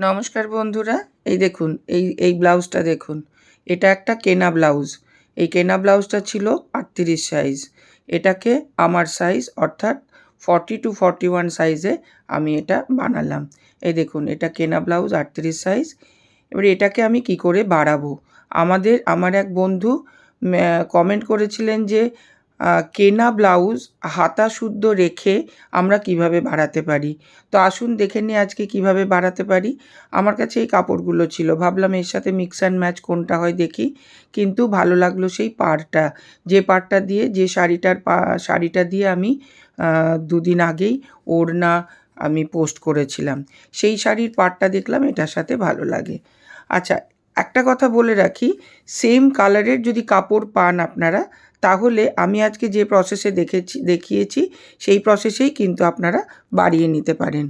নমস্কার বন্ধুরা, এই দেখুন, এই এই ব্লাউজটা দেখুন। এটা একটা কেনা ব্লাউজ। এই কেনা ব্লাউজটা ছিল আটত্রিশ সাইজ এটাকে আমার সাইজ অর্থাৎ ফর্টি টু ফর্টি ওয়ান সাইজে আমি এটা বানালাম। এই দেখুন, এটা কেনা ব্লাউজ আটত্রিশ সাইজ এবার এটাকে আমি কি করে বাড়াবো? আমাদের, আমার এক বন্ধু কমেন্ট করেছিলেন যে কেনা ব্লাউজ হাতা শুদ্ধ রেখে আমরা কীভাবে বাড়াতে পারি? তো আসুন দেখে নিই আজকে কীভাবে বাড়াতে পারি। আমার কাছে এই কাপড়গুলো ছিল। ভাবলাম এর সাথে মিক্স অ্যান্ড ম্যাচ কোনটা হয় দেখি। কিন্তু ভালো লাগল সেই পাড়টা। যে পাড়টা দিয়ে, যে শাড়িটার পা, শাড়িটা দিয়ে আমি দুদিন আগেই ওড়না আমি পোস্ট করেছিলাম। সেই শাড়ির পাড়টা দেখলাম এটার সাথে ভালো লাগে। আচ্ছা একটা কথা বলে রাখি। সেম কালারের যদি কাপড় পান আপনারা তাহলে আমি আজকে যে প্রসেসে দেখেছি, দেখিয়েছি, সেই প্রসেসেই কিন্তু আপনারা বাড়িয়ে নিতে পারেন।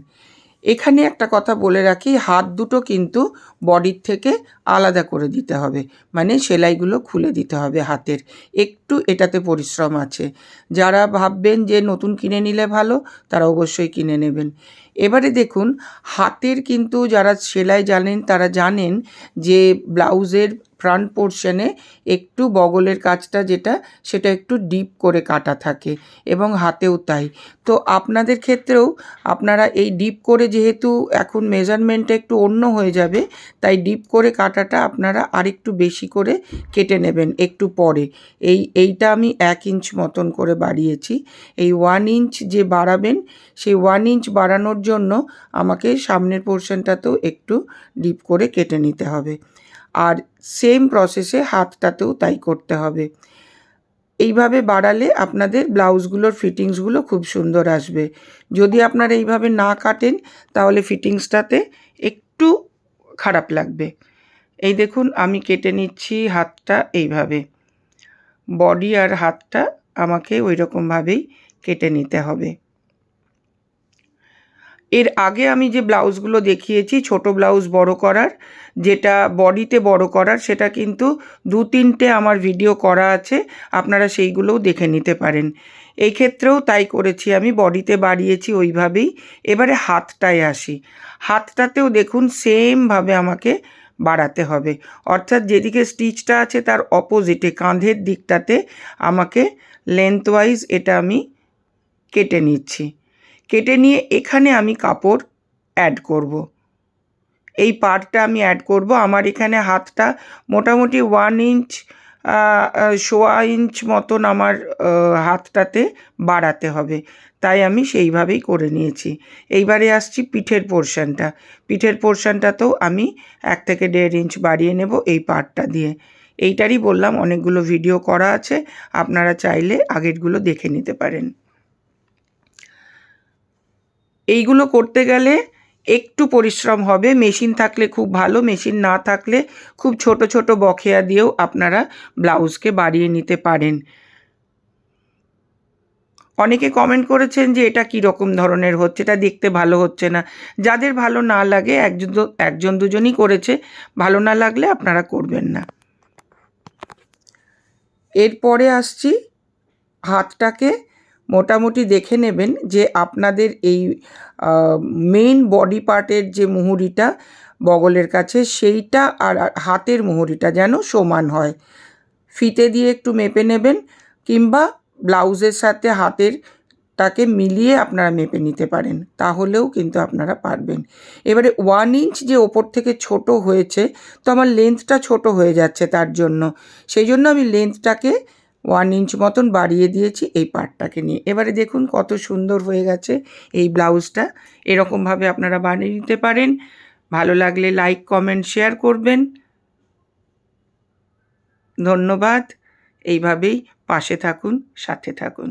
এখানে একটা কথা বলে রাখি, হাত দুটো কিন্তু বডির থেকে আলাদা করে দিতে হবে। মানে সেলাইগুলো খুলে দিতে হবে হাতের। একটু এটাতে পরিশ্রম আছে। যারা ভাববেন যে নতুন কিনে নিলে ভালো, তারা অবশ্যই কিনে নেবেন। এবারে দেখুন, হাতের কিন্তু যারা সেলাই জানেন, তারা জানেন যে ব্লাউজের ফ্রন্ট পোর্শনে একটু বগলের কাজটা যেটা, সেটা একটু ডিপ করে কাটা থাকে এবং হাতেও তাই। তো আপনাদের ক্ষেত্রেও আপনারা এই ডিপ করে যেহেতু এখন মেজারমেন্টটা একটু অন্য হয়ে যাবে, তাই ডিপ করে কাটাটা আপনারা আরেকটু বেশি করে কেটে নেবেন একটু পরে। এই, এইটা আমি এক ইঞ্চ মতন করে বাড়িয়েছি। এই ওয়ান ইঞ্চ যে বাড়াবেন, সেই ওয়ান ইঞ্চ বাড়ানোর জন্য আমাকে সামনের পোর্শনটাতেও একটু ডিপ করে কেটে নিতে হবে। আর সেম প্রসেসে হাতটাতেও তাই করতে হবে। এইভাবে বাড়ালে আপনাদের ব্লাউজগুলোর ফিটিংসগুলো খুব সুন্দর আসবে। যদি আপনারা এইভাবে না কাটেন, তাহলে ফিটিংসটাতে একটু খারাপ লাগবে। এই দেখুন, আমি কেটে নিচ্ছি হাতটা এইভাবে। বডি আর হাতটা আমাকে ওই রকমভাবেই কেটে নিতে হবে। এর আগে আমি যে ব্লাউজগুলো দেখিয়েছি, ছোট ব্লাউজ বড় করার, যেটা বডিতে বড় করার, সেটা কিন্তু দু তিনটে আমার ভিডিও করা আছে, আপনারা সেইগুলোও দেখে নিতে পারেন। এই ক্ষেত্রেও তাই করেছি আমি, বডিতে বাড়িয়েছি ওইভাবেই। এবারে হাতটায় আসি। হাতটাতেও দেখুন, সেমভাবে আমাকে বাড়াতে হবে। অর্থাৎ যেদিকে স্টিচটা আছে তার অপোজিটে কাঁধের দিকটাতে আমাকে লেন্থওয়াইজ এটা আমি কেটে নিচ্ছি। কেটে নিয়ে এখানে আমি কাপড় অ্যাড করব। এই পার্টটা আমি অ্যাড করব। আমার এখানে হাতটা মোটামুটি ওয়ান ইঞ্চ সোয়া ইঞ্চ মতন আমার হাতটাতে বাড়াতে হবে। তাই আমি সেইভাবেই করে নিয়েছি। এইবারে আসছি পিঠের পোর্শনটা। পিঠের পোর্শনটাতেও আমি এক থেকে দেড় ইঞ্চ বাড়িয়ে নেব এই পার্টটা দিয়ে। এইটারই বললাম, অনেকগুলো ভিডিও করা আছে। আপনারা চাইলে আগেরগুলো দেখে নিতে পারেন। এইগুলো করতে গেলে একটু পরিশ্রম হবে, মেশিন থাকলে খুব ভালো, মেশিন না থাকলে খুব ছোট ছোট বকেয়া দিয়েও আপনারা ব্লাউজকে বাড়িয়ে নিতে পারেন। অনেকে কমেন্ট করেছেন যে এটা কী রকম ধরনের হচ্ছে, এটা দেখতে ভালো হচ্ছে না। যাদের ভালো না লাগে, একজন একজন দুজনই করেছে, ভালো না লাগলে আপনারা করবেন না। এরপরে আসছি হাতটাকে মোটামুটি দেখে নেবেন যে আপনাদের এই মেইন বডি পার্টের যে মুহুরিটা বগলের কাছে, সেইটা আর হাতের মুহুরিটা যেন সমান হয়। ফিতে দিয়ে একটু মেপে নেবেন কিংবা ব্লাউজের সাথে হাতের তাকে মিলিয়ে আপনারা মেপে নিতে পারেন, তাহলেও কিন্তু আপনারা পারবেন। এবারে ওয়ান ইঞ্চ যে ওপর থেকে ছোট হয়েছে, তো আমার লেন্থটা ছোট হয়ে যাচ্ছে তার জন্য। সেই জন্য আমি লেন্থটাকে ওয়ান ইঞ্চ মতন বাড়িয়ে দিয়েছি এই পার্টটাকে নিয়ে। এবারে দেখুন কত সুন্দর হয়ে গেছে এই ব্লাউজটা। এরকমভাবে আপনারা বানিয়ে নিতে পারেন। ভালো লাগলে লাইক, কমেন্ট, শেয়ার করবেন। ধন্যবাদ। এইভাবেই পাশে থাকুন, সাথে থাকুন।